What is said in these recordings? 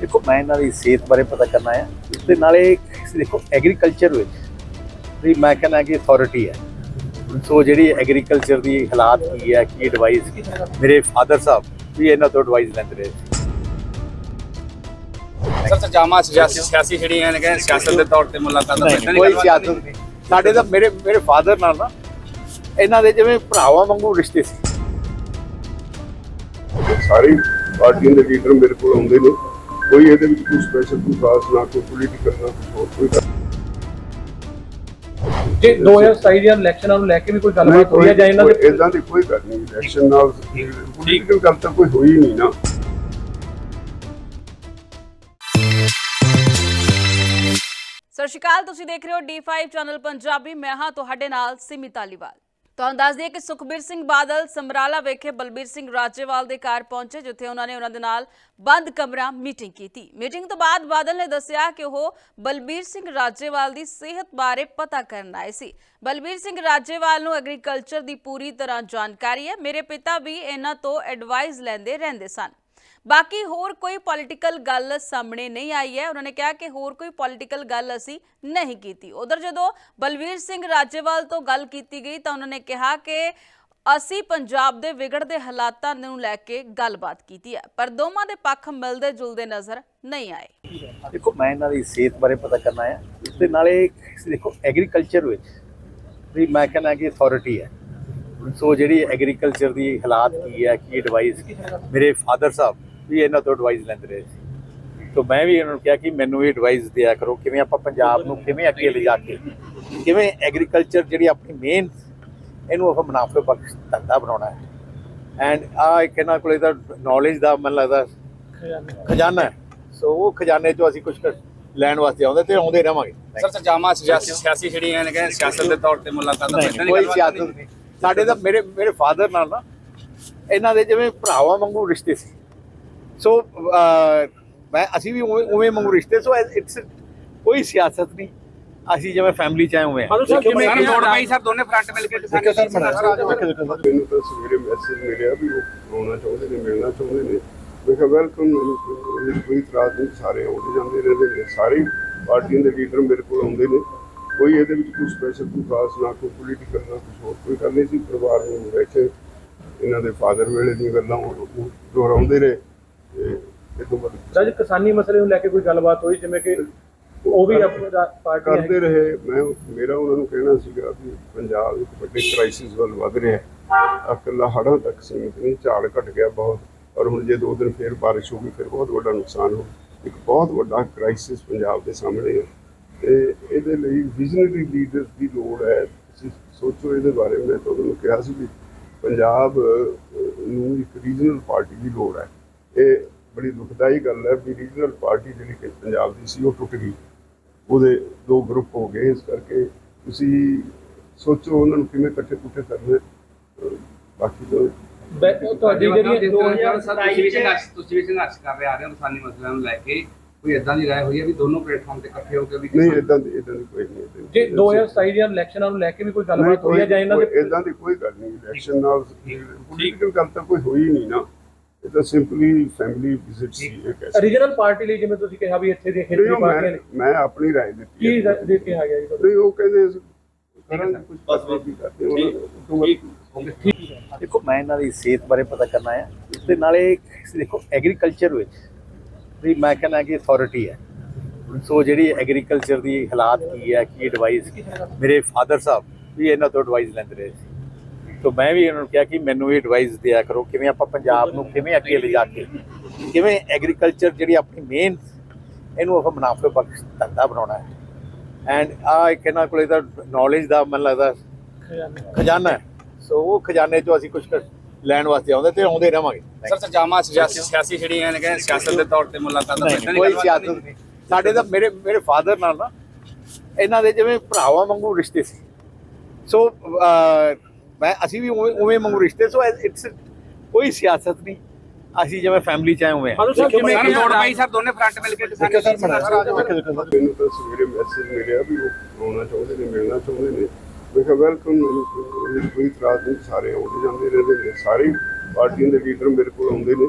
ਦੇਖੋ ਮੈਂ ਇਹਨਾਂ ਦੀ ਸਿਹਤ ਬਾਰੇ ਪਤਾ ਕਰਨਾ ਹੈ। ਤੇ ਨਾਲੇ ਦੇਖੋ ਐਗਰੀਕਲਚਰ ਵਿੱਚ ਵੀ ਮੈਂ ਕਹਿੰਦਾ ਕਿ ਅਥਾਰਟੀ ਹੈ। ਸੋ ਜਿਹੜੀ ਐਗਰੀਕਲਚਰ ਦੀ ਹਾਲਾਤ ਕੀ ਹੈ ਕੀ ਐਡਵਾਈਸ ਮੇਰੇ ਫਾਦਰ ਸਾਹਿਬ ਵੀ ਇਹਨਾਂ ਤੋਂ ਐਡਵਾਈਸ ਲੈਂਦੇ ਰਹੇ ਸਰ ਸਜਾਮਾ ਸਿਆਸੀ ਸਿਆਸੀ ਜਿਹੜੀਆਂ ਨੇ ਕਹਿੰਦੇ ਸਿਆਸਤ ਦੇ ਤੌਰ ਤੇ ਮੁਲਾਕਾਤਾਂ ਨਹੀਂ, ਕੋਈ ਸਿਆਸਤ ਨਹੀਂ। ਨਹੀਂ। ਸਾਡੇ ਤਾਂ ਮੇਰੇ ਮੇਰੇ ਫਾਦਰ ਨਾਲ ਨਾ ਇਹਨਾਂ ਦੇ ਜਿਵੇਂ ਭਰਾਵਾਂ ਵਾਂਗੂ ਰਿਸ਼ਤੇ ਸੀ। ਸਾਰੇ ਪਾਰਟੀਆਂ ਦੇ ਲੀਡਰ ਮੇਰੇ ਕੋਲ ਆਉਂਦੇ ਨੇ। ਕੋਈ ਇਹਦੇ ਵਿੱਚ ਕੋਈ ਸਪੈਸ਼ਲ ਕੋਈ ਖਾਸ ਨਾ ਕੋਈ ਪੋਲੀਟੀਕਲ ਨਾ ਕੁਛ ਹੋਰ ਕੋਈ ਗੱਲ ਜੇ 2027 ਦੀਆਂ ਇਲੈਕਸ਼ਨਾਂ ਨੂੰ ਲੈ ਕੇ ਵੀ ਕੋਈ ਨਹੀਂ ਗੱਲਬਾਤ ਹੋਈ ਹੈ ਜਾਂ ਇਹਨਾਂ ਦੇ ਇਦਾਂ ਦੀ ਕੋਈ ਗੱਲ ਨਹੀਂ ਇਲੈਕਸ਼ਨ ਨਾਲ ਪੋਲੀਟੀਕਲ ਗੱਲ ਤਾਂ ਕੋਈ ਹੋਈ ਨਹੀਂ ਨਾ ਸਤਿ ਸ਼੍ਰੀ ਅਕਾਲ ਤੁਸੀਂ ਦੇਖ ਰਹੇ ਹੋ D5 ਚੈਨਲ ਪੰਜਾਬੀ ਮੈਂ ਹਾਂ ਤੁਹਾਡੇ ਨਾਲ ਸਿਮੀ ਧਾਲੀਵਾਲ ਤੁਹਾਨੂੰ ਦੱਸ ਦਈਏ ਕਿ ਸੁਖਬੀਰ ਸਿੰਘ ਬਾਦਲ ਸਮਰਾਲਾ ਵਿਖੇ ਬਲਬੀਰ ਸਿੰਘ ਰਾਜੇਵਾਲ ਦੇ ਘਰ ਪਹੁੰਚੇ, ਜਿੱਥੇ ਉਹਨਾਂ ਨੇ ਉਹਨਾਂ ਦੇ ਨਾਲ ਬੰਦ ਕਮਰਾ ਮੀਟਿੰਗ ਕੀਤੀ। ਮੀਟਿੰਗ ਤੋਂ ਬਾਅਦ ਬਾਦਲ ਨੇ ਦੱਸਿਆ ਕਿ ਉਹ ਬਲਬੀਰ ਸਿੰਘ ਰਾਜੇਵਾਲ ਦੀ ਸਿਹਤ ਬਾਰੇ ਪਤਾ ਕਰਨ ਆਏ ਸੀ। ਬਲਬੀਰ ਸਿੰਘ ਰਾਜੇਵਾਲ ਨੂੰ ਐਗਰੀਕਲਚਰ ਦੀ ਪੂਰੀ ਤਰ੍ਹਾਂ ਜਾਣਕਾਰੀ ਹੈ। ਮੇਰੇ ਪਿਤਾ ਵੀ ਇਹਨਾਂ ਤੋਂ ਐਡਵਾਈਸ ਲੈਂਦੇ ਰਹਿੰਦੇ ਸਨ। ਬਾਕੀ ਹੋਰ ਕੋਈ ਪੋਲੀਟੀਕਲ ਗੱਲ ਸਾਹਮਣੇ ਨਹੀਂ ਆਈ ਹੈ। ਉਹਨਾਂ ਨੇ ਕਿਹਾ ਕਿ ਹੋਰ ਕੋਈ ਪੋਲੀਟੀਕਲ ਗੱਲ ਅਸੀਂ ਨਹੀਂ ਕੀਤੀ। ਉਧਰ ਜਦੋਂ ਬਲਵੀਰ ਸਿੰਘ ਰਾਜੇਵਾਲ ਤੋਂ ਗੱਲ ਕੀਤੀ ਗਈ ਤਾਂ ਉਹਨਾਂ ਨੇ ਕਿਹਾ ਕਿ ਅਸੀਂ ਪੰਜਾਬ ਦੇ ਵਿਗੜਦੇ ਹਾਲਾਤਾਂ ਨੂੰ ਲੈ ਕੇ ਗੱਲਬਾਤ ਕੀਤੀ ਹੈ, ਪਰ ਦੋਵਾਂ ਦੇ ਪੱਖ ਮਿਲਦੇ ਜੁਲਦੇ ਨਜ਼ਰ ਨਹੀਂ ਆਏ। ਦੇਖੋ, ਮੈਂ ਇਹਨਾਂ ਦੀ ਸਿਹਤ ਬਾਰੇ ਪਤਾ ਕਰਨਾ ਹੈ ਤੇ ਨਾਲੇ ਦੇਖੋ ਐਗਰੀਕਲਚਰ ਵਿੱਚ ਵੀ ਮੈਂ ਕਹਿੰਦਾ ਕਿ ਅਥਾਰਟੀ ਹੈ। ਸੋ ਜਿਹੜੀ ਐਗਰੀਕਲਚਰ ਦੀ ਹਾਲਾਤ ਕੀ ਹੈ ਕੀ ਐਡਵਾਈਸ ਮੇਰੇ ਫਾਦਰ ਸਾਹਿਬ ਵੀ ਇਹਨਾਂ ਤੋਂ ਐਡਵਾਈਸ ਲੈਂਦੇ ਰਹੇ ਸੀ। ਸੋ ਮੈਂ ਵੀ ਇਹਨਾਂ ਨੂੰ ਕਿਹਾ ਕਿ ਮੈਨੂੰ ਵੀ ਐਡਵਾਈਸ ਦਿਆ ਕਰੋ ਕਿਵੇਂ ਆਪਾਂ ਪੰਜਾਬ ਨੂੰ ਕਿਵੇਂ ਅੱਗੇ ਲਿਜਾ ਕੇ ਕਿਵੇਂ ਐਗਰੀਕਲਚਰ ਜਿਹੜੀ ਆਪਣੀ ਮੇਨ ਇਹਨੂੰ ਆਪਾਂ ਮੁਨਾਫੇ ਬਖਸ਼ ਧੰਦਾ ਬਣਾਉਣਾ ਹੈ। ਐਂਡ ਆ ਇਹਨਾਂ ਕੋਲੇ ਤਾਂ ਨੌਲੇਜ ਦਾ ਮੈਨੂੰ ਲੱਗਦਾ ਖਜ਼ਾਨਾ ਹੈ। ਸੋ ਉਹ ਖਜ਼ਾਨੇ ਚੋਂ ਅਸੀਂ ਕੁਝ ਲੈਣ ਵਾਸਤੇ ਆਉਂਦੇ ਤੇ ਆਉਂਦੇ ਰਵਾਂਗੇ ਸਰ ਸਜਾਮਾ ਸਿਆਸੀ ਸਿਆਸੀ ਜਿਹੜੀਆਂ ਨੇ ਕਹਿੰਦੇ ਸਿਆਸਤ ਦੇ ਤੌਰ ਤੇ ਮੁਲਾਕਾਤਾਂ ਦੀ ਕੋਈ ਸਿਆਸਤ ਨਹੀਂ। ਸਾਡੇ ਤਾਂ ਮੇਰੇ ਮੇਰੇ ਫਾਦਰ ਨਾਲ ਨਾ ਇਹਨਾਂ ਦੇ ਜਿਵੇਂ ਭਰਾਵਾਂ ਵਾਂਗੂ ਰਿਸ਼ਤੇ ਸੀ ਸੋ ਮੈਂ ਅਸੀਂ ਵੀ ਉਵੇਂ ਉਵੇਂ ਵਾਂਗੂ ਰਿਸ਼ਤੇ ਸੋ ਇਟਸ ਕੋਈ ਸਿਆਸਤ ਨਹੀਂ ਅਸੀਂ ਜਿਵੇਂ ਫੈਮਿਲੀ ਚ ਆਏ ਹੋਏ ਹਾਂ ਸਰ ਜਿਵੇਂ ਸਰ ਕਿ ਲੋੜ ਪਈ ਸਰ ਦੋਨੇ ਫਰੰਟ ਮਿਲ ਕੇ ਕਿਸਾਨ ਮੈਨੂੰ ਤਾਂ ਸਵੇਰੇ ਮੈਸੇਜ ਮਿਲਿਆ ਵੀ ਉਹ ਆਉਣਾ ਚਾਹੁੰਦੇ ਨੇ ਮਿਲਣਾ ਚਾਹੁੰਦੇ ਨੇ ਮੈਂ ਕਿਹਾ ਵੈਲਕਮ ਮੈਨੂੰ ਕੋਈ ਇਤਰਾਜ਼ ਨਹੀਂ ਸਾਰੇ ਆਉਂਦੇ ਜਾਂਦੇ ਰਹਿੰਦੇ ਨੇ ਸਾਰੇ ਪਾਰਟੀਆਂ ਦੇ ਲੀਡਰ ਮੇਰੇ ਕੋਲ ਆਉਂਦੇ ਨੇ ਕੋਈ ਇਹਦੇ ਵਿੱਚ ਕੋਈ ਸਪੈਸ਼ਲ ਕੋਈ ਖਾਸ ਨਾ ਕੋਈ ਪੋਲੀਟੀਕਲ ਨਾ ਕੁਛ ਹੋਰ ਕੋਈ ਗੱਲ ਨਹੀਂ ਸੀ। ਪਰਿਵਾਰ ਨੂੰ ਬੈਠੇ। ਇਹਨਾਂ ਦੇ ਫਾਦਰ ਵੇਲੇ ਦੀਆਂ ਗੱਲਾਂ ਉਹ ਦੁਹਰਾਉਂਦੇ ਰਹੇ ਤੇ ਇਹ ਤੋਂ ਬਾਅਦ ਜਦ ਕਿਸਾਨੀ ਮਸਲੇ ਨੂੰ ਲੈ ਕੇ ਕੋਈ ਗੱਲਬਾਤ ਹੋਈ? ਜਿਵੇਂ ਕਿ ਉਹ ਵੀ ਆਪਣੀ ਪਾਰਟੀ ਕਰਦੇ ਰਹੇ। ਮੈਂ ਮੇਰਾ ਉਹਨਾਂ ਨੂੰ ਕਹਿਣਾ ਸੀਗਾ ਵੀ ਪੰਜਾਬ ਇੱਕ ਵੱਡੇ ਕ੍ਰਾਈਸਿਸ ਵੱਲ ਵਧ ਰਿਹਾ ਹੈ। ਇਕੱਲਾ ਹੜ੍ਹਾਂ ਤੱਕ ਸੀਮਿਤ ਨਹੀਂ ਝਾੜ ਘਟ ਗਿਆ ਬਹੁਤ। ਔਰ ਹੁਣ ਜੇ ਦੋ ਦਿਨ ਫੇਰ ਬਾਰਿਸ਼ ਹੋ ਗਈ ਫਿਰ ਬਹੁਤ ਵੱਡਾ ਨੁਕਸਾਨ ਹੋ ਇੱਕ ਬਹੁਤ ਵੱਡਾ ਕ੍ਰਾਈਸਿਸ ਪੰਜਾਬ ਦੇ ਸਾਹਮਣੇ ਹੈ। ਇਹਦੇ ਲਈ ਵਿਜ਼ਨਰੀ ਲੀਡਰਸ ਦੀ ਲੋੜ ਹੈ। ਤੁਸੀਂ ਸੋਚੋ ਇਹਦੇ ਬਾਰੇ ਮੈਂ ਤੁਹਾਨੂੰ ਕਿਹਾ ਸੀ ਵੀ ਪੰਜਾਬ ਨੂੰ ਇੱਕ ਰੀਜਨਲ ਪਾਰਟੀ ਦੀ ਲੋੜ ਹੈ। ਇਹ ਬੜੀ ਦੁਖਦਾਈ ਗੱਲ ਹੈ ਵੀ ਰੀਜਨਲ ਪਾਰਟੀ ਜਿਹੜੀ ਕਿ ਪੰਜਾਬ ਦੀ ਸੀ ਉਹ ਟੁੱਟ ਗਈ। ਉਹਦੇ ਦੋ ਗਰੁੱਪ ਹੋ ਗਏ ਇਸ ਕਰਕੇ ਤੁਸੀਂ ਸੋਚੋ ਉਹਨਾਂ ਨੂੰ ਕਿਵੇਂ ਇਕੱਠੇ ਕੁੱਠੇ ਕਰਨਾ ਬਾਕੀ ਤਾਂ ਤੁਹਾਡੀ ਜਿਹੜੀ 2027 ਤੁਸੀਂ ਵੀ ਸੰਘਰਸ਼ ਤੁਸੀਂ ਵੀ ਸੰਘਰਸ਼ ਕਰ ਰਹੇ ਆ ਰਹੇ ਹੋ ਕਿਸਾਨੀ ਮਸਲਿਆਂ ਨੂੰ ਲੈ ਕੇ। ਕੋਈ ਇਦਾਂ ਦੀ ਰਾਏ ਹੋਈ ਹੈ ਵੀ ਦੋਨੋਂ ਪਲੇਟਫਾਰਮ ਤੇ ਇਕੱਠੇ ਹੋ ਕੇ ਵੀ ਨਹੀਂ ਇਦਾਂ ਦੀ ਇਦਾਂ ਦੀ ਕੋਈ ਨਹੀਂ ਏਦਾਂ ਦੀ- ਜੇ 2027 ਦੀਆਂ ਇਲੈਕਸ਼ਨਾਂ ਨੂੰ ਲੈ ਕੇ ਵੀ ਕੋਈ ਗੱਲਬਾਤ ਹੋਈ ਹੈ ਜਾਂ ਇਹਨਾਂ ਦੇ ਇਦਾਂ ਦੀ ਕੋਈ ਗੱਲ ਨਹੀਂ ਇਲੈਕਸ਼ਨ ਨਾਲ ਪੋਲੀਟੀਕਲ ਗੱਲ ਤਾਂ ਕੋਈ ਹੋਈ ਨਹੀਂ ਨਾ। ਇਹ ਤਾਂ ਸਿੰਪਲੀ ਫੈਮਿਲੀ ਵਿਜ਼ਿਟ ਸੀ ਇਹ ਕਹਿ ਸਕਦੇ ਰੀਜਨਲ ਪਾਰਟੀ ਲਈ ਜਿਵੇਂ ਤੁਸੀਂ ਕਿਹਾ ਵੀ ਇੱਥੇ ਦੇ ਨਹੀਂ, ਖੇਤਰੀ ਉਹ ਪਾਰਟੀਆਂ ਨੇ ਮੈਂ ਆਪਣੀ ਰਾਏ ਦਿੱਤੀ ਕੀ ਹੈ। ਦੇ ਕੇ ਆ ਗਿਆ ਜੀ ਤੁਹਾਡਾ? ਨਹੀਂ ਉਹ ਕਹਿੰਦੇ ਅਸੀਂ ਕਰਾਂਗੇ ਕੁਝ ਬਸ ਵੀ ਕਰਦੇ ਉਹਨਾਂ ਨੂੰ ਤੋਂ ਬਾਅਦ ਦੇਖੋ ਮੈਂ ਇਹਨਾਂ ਦੀ ਸਿਹਤ ਬਾਰੇ ਪਤਾ ਕਰਨਾ ਹੈ ਤੇ ਨਾਲੇ ਦੇਖੋ ਐਗਰੀਕਲਚਰ ਵਿੱਚ ਵੀ ਮੈਂ ਕਹਿੰਦਾ ਕਿ ਅਥਾਰਟੀ ਹੈ। ਸੋ ਜਿਹੜੀ ਐਗਰੀਕਲਚਰ ਦੀ ਹਾਲਾਤ ਕੀ ਹੈ, ਕੀ ਐਡਵਾਈਸ ਮੇਰੇ ਫਾਦਰ ਸਾਹਿਬ ਵੀ ਇਹਨਾਂ ਤੋਂ ਐਡਵਾਈਸ ਲੈਂਦੇ ਰਹੇ ਸੀ। ਸੋ ਮੈਂ ਵੀ ਇਹਨਾਂ ਨੂੰ ਕਿਹਾ ਕਿ ਮੈਨੂੰ ਇਹ ਐਡਵਾਈਸ ਦਿਆ ਕਰੋ, ਕਿਵੇਂ ਆਪਾਂ ਪੰਜਾਬ ਨੂੰ ਕਿਵੇਂ ਅੱਗੇ ਲਿਜਾ ਕੇ, ਕਿਵੇਂ ਐਗਰੀਕਲਚਰ ਜਿਹੜੀ ਆਪਣੀ ਮੇਨ ਇਹਨੂੰ ਆਪਾਂ ਮੁਨਾਫੇ ਬਖਸ਼, ਧੰਦਾ ਬਣਾਉਣਾ ਹੈ। ਐਂਡ ਆ ਇੱਕ ਇਹਨਾਂ ਕੋਲੇ ਤਾਂ ਨੌਲੇਜ ਦਾ ਮੈਨੂੰ ਲੱਗਦਾ ਖਜ਼ਾਨਾ ਹੈ। ਸੋ ਉਹ ਖਜ਼ਾਨੇ ਚੋਂ ਅਸੀਂ ਕੁਝ ਲੈਣ ਵਾਸਤੇ ਆਉਂਦੇ ਤੇ ਆਉਂਦੇ ਰਵਾਂਗੇ ਸਰ ਸਜਾਮਾ ਸਿਆਸੀ ਸਿਆਸੀ ਜਿਹੜੀਆਂ ਨੇ ਕਹਿੰਦੇ ਸਿਆਸਤ ਦੇ ਤੌਰ ਤੇ ਮੁਲਾਕਾਤਾਂ ਨਹੀਂ, ਦੀ ਕੋਈ ਗੱਲਬਾਤ ਸਿਆਸਤ ਨਹੀਂ। ਨਹੀਂ ਸਾਡੇ ਤਾਂ ਮੇਰੇ ਮੇਰੇ ਫਾਦਰ ਨਾਲ ਨਾ ਇਹਨਾਂ ਦੇ ਜਿਵੇਂ ਭਰਾਵਾਂ ਵਾਂਗੂ ਰਿਸ਼ਤੇ ਸੀ। ਸੋ ਮੈਂ ਅਸੀਂ ਵੀ ਉਵੇਂ ਉਵੇਂ ਵਾਂਗੂ ਰਿਸ਼ਤੇ ਸੋ ਇਟਸ ਕੋਈ ਸਿਆਸਤ ਨਹੀਂ। ਅਸੀਂ ਜਿਵੇਂ ਫੈਮਿਲੀ ਚ ਆਏ ਹੋਏ ਹਾਂ। ਸਰ ਜਿਵੇਂ ਸਰ ਕਿ ਲੋੜ ਪਈ ਸਰ ਦੋਨੇ ਫਰੰਟ ਮਿਲ ਕੇ ਕਿਸਾਨ ਮੈਨੂੰ ਤਾਂ ਸਵੇਰੇ ਮੈਸੇਜ ਮਿਲਿਆ ਵੀ ਉਹ ਆਉਣਾ ਚਾਹੁੰਦੇ ਨੇ ਮਿਲਣਾ ਚਾਹੁੰਦੇ ਨੇ। ਮੈਂ ਕਿਹਾ ਵੈਲਕਮ ਕੋਈ ਇਤਰਾਜ਼ ਨਹੀਂ ਸਾਰੇ ਆਉਂਦੇ ਜਾਂਦੇ ਰਹਿੰਦੇ ਨੇ ਸਾਰੇ ਪਾਰਟੀਆਂ ਦੇ ਲੀਡਰ ਮੇਰੇ ਕੋਲ ਆਉਂਦੇ ਨੇ।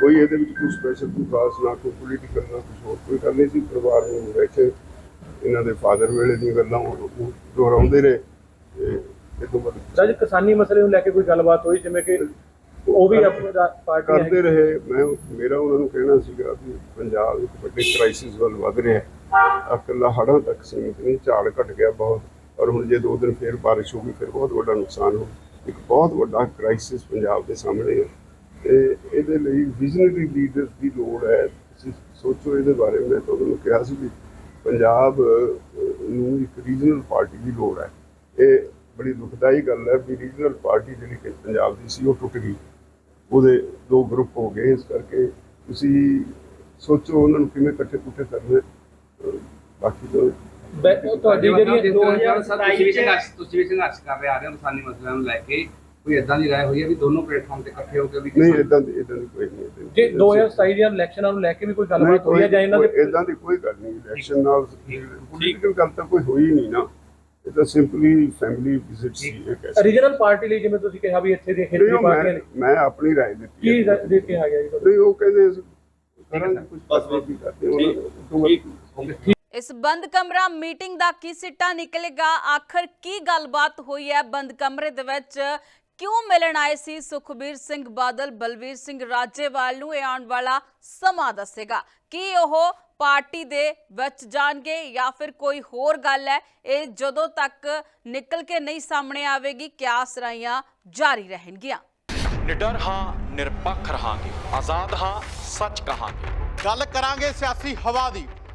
ਕੋਈ ਇਹਦੇ ਵਿੱਚ ਕੋਈ ਸਪੈਸ਼ਲ ਕੋਈ ਖਾਸ ਨਾ ਕੋਈ ਪੋਲੀਟੀਕਲ ਨਾ ਕੁਝ ਹੋਰ ਕੋਈ ਗੱਲ ਨਹੀਂ ਸੀ। ਪਰਿਵਾਰ ਨੂੰ ਬੈਠੇ। ਇਹਨਾਂ ਦੇ ਫਾਦਰ ਵੇਲੇ ਦੀਆਂ ਗੱਲਾਂ ਉਹ ਦੁਹਰਾਉਂਦੇ ਰਹੇ। ਤੇ ਇਹ ਤੋਂ ਬਾਅਦ ਸਰ ਜੀ ਕਿਸਾਨੀ ਮਸਲੇ ਨੂੰ ਲੈ ਕੇ ਕੋਈ ਗੱਲਬਾਤ ਹੋਈ? ਜਿਵੇਂ ਕਿ ਉਹ ਵੀ ਆਪਣਾ ਪਾਰਟੀ ਕਰਦੇ ਰਹੇ। ਮੈਂ ਮੇਰਾ ਉਹਨਾਂ ਨੂੰ ਕਹਿਣਾ ਸੀਗਾ ਵੀ ਪੰਜਾਬ ਇੱਕ ਵੱਡੇ ਕ੍ਰਾਈਸਿਸ ਵੱਲ ਵਧ ਰਿਹਾ ਹੈ। ਇਕੱਲਾ ਹੜ੍ਹਾਂ ਤੱਕ ਸੀਮਿਤ ਨਹੀਂ ਝਾੜ ਘਟ ਗਿਆ ਬਹੁਤ। ਔਰ ਹੁਣ ਜੇ ਦੋ ਦਿਨ ਫੇਰ ਬਾਰਿਸ਼ ਹੋ ਗਈ ਫਿਰ ਬਹੁਤ ਵੱਡਾ ਨੁਕਸਾਨ ਹੋ ਇੱਕ ਬਹੁਤ ਵੱਡਾ ਕ੍ਰਾਈਸਿਸ ਪੰਜਾਬ ਦੇ ਸਾਹਮਣੇ ਹੈ ਤੇ ਇਹਦੇ ਲਈ ਵਿਜ਼ਨਰੀ ਲੀਡਰਸ ਦੀ ਲੋੜ ਹੈ। ਤੁਸੀਂ ਸੋਚੋ ਇਹਦੇ ਬਾਰੇ, ਮੈਂ ਤੁਹਾਨੂੰ ਕਿਹਾ ਸੀ ਵੀ ਪੰਜਾਬ ਨੂੰ ਇੱਕ ਰੀਜਨਲ ਪਾਰਟੀ ਦੀ ਲੋੜ ਹੈ। ਇਹ ਬੜੀ ਦੁਖਦਾਈ ਗੱਲ ਹੈ ਵੀ ਰੀਜਨਲ ਪਾਰਟੀ ਜਿਹੜੀ ਕਿ ਪੰਜਾਬ ਦੀ ਸੀ, ਉਹ ਟੁੱਟ ਗਈ। ਉਹਦੇ ਦੋ ਗਰੁੱਪ ਹੋ ਗਏ, ਇਸ ਕਰਕੇ ਤੁਸੀਂ ਸੋਚੋ ਉਹਨਾਂ ਨੂੰ ਕਿਵੇਂ ਇਕੱਠੇ ਕੁੱਠੇ ਕਰਨਾ ਬਾਕੀ ਤਾਂ ਬੈ- ਤੁਹਾਡੀ ਜਿਹੜੀ ਸਰ ਤੁਸੀਂ ਵੀ 2027 ਸੰਘਰਸ਼ ਤੁਸੀਂ ਵੀ ਸੰਘਰਸ਼ ਕਰ ਰਹੇ ਆ ਰਹੇ ਹੋ ਕਿਸਾਨੀ ਮਸਲਿਆਂ ਨੂੰ ਲੈ ਕੇ। ਕੋਈ ਇਦਾਂ ਦੀ ਰਾਏ ਹੋਈ ਹੈ ਵੀ ਦੋਨੋਂ ਪਲੇਟਫਾਰਮ ਤੇ ਇਕੱਠੇ ਹੋ ਕੇ ਵੀ ਨਹੀਂ ਇਦਾਂ ਦੀ ਇਦਾਂ ਦੀ ਕੋਈ ਨਹੀਂ ਏਦਾਂ ਦੀ ਜੇ ਕੋਈ 2027 ਦੀਆਂ ਇਲੈਕਸ਼ਨਾਂ ਨੂੰ ਲੈ ਕੇ ਵੀ ਕੋਈ ਗੱਲਬਾਤ ਹੋਈ ਹੈ ਜਾਂ ਇਹਨਾਂ ਦੇ ਇਦਾਂ ਦੀ ਕੋਈ ਗੱਲ ਨਹੀਂ ਇਲੈਕਸ਼ਨ ਨਾਲ ਪੋਲੀਟੀਕਲ ਗੱਲ ਤਾਂ ਕੋਈ ਹੋਈ ਨਹੀਂ ਨਾ। ਇਹ ਤਾਂ ਸਿੰਪਲੀ ਫੈਮਿਲੀ ਵਿਜ਼ਿਟ ਸੀ ਇਹ ਕਹਿ ਸਕਦੇ ਰੀਜਨਲ ਪਾਰਟੀ ਲਈ ਜਿਵੇਂ ਤੁਸੀਂ ਕਿਹਾ ਵੀ ਇੱਥੇ ਦੇ ਨਹੀਂ, ਖੇਤਰੀ ਉਹ ਪਾਰਟੀਆਂ ਮੈਂ ਨੇ ਮੈਂ ਆਪਣੀ ਰਾਏ ਦਿੱਤੀ ਕੀ ਹੈ। ਦੇ ਕੇ ਆ ਗਿਆ ਜੀ ਤੁਹਾਡਾ? ਨਹੀਂ ਉਹ ਕਹਿੰਦੇ ਅਸੀਂ ਕਰਾਂਗੇ ਕੁਝ ਪਾਸਵੇ ਵੀ ਕਰਦੇ ਉਹਨਾਂ ਨੂੰ ਤੋਂ ਬਾਅਦ ਇਸ ਬੰਦ ਕਮਰਾ ਮੀਟਿੰਗ ਦਾ ਕੀ ਸਿੱਟਾ ਨਿਕਲੇਗਾ? ਆਖਰ ਕੀ ਗੱਲਬਾਤ ਹੋਈ ਹੈ ਬੰਦ ਕਮਰੇ ਦੇ ਵਿੱਚ? ਕਿਉਂ ਮਿਲਣ ਆਏ ਸੀ? ਸੁਖਬੀਰ ਸਿੰਘ ਬਾਦਲ ਬਲਵੀਰ ਸਿੰਘ ਰਾਜੇਵਾਲ ਨੂੰ ਇਹ ਆਉਣ ਵਾਲਾ ਸਮਾਂ ਦੱਸੇਗਾ। ਕੀ ਉਹ ਪਾਰਟੀ ਦੇ ਵਿੱਚ ਜਾਣਗੇ ਜਾਂ ਫਿਰ ਕੋਈ ਹੋਰ ਗੱਲ ਹੈ? ਇਹ ਜਦੋਂ ਤੱਕ ਨਿਕਲ ਕੇ ਨਹੀਂ ਸਾਹਮਣੇ ਆਵੇਗੀ ਕਿਆਸ ਰਾਈਆਂ ਜਾਰੀ ਰਹਿਣਗੀਆਂ। ਨਿਡਰ ਹਾਂ ਨਿਰਪੱਖ ਰਹਾਂਗੇ। ਆਜ਼ਾਦ ਹਾਂ ਸੱਚ ਕਹਾਂਗੇ। ਗੱਲ ਕਰਾਂਗੇ ਸਿਆਸੀ ਹਵਾ ਦੀ।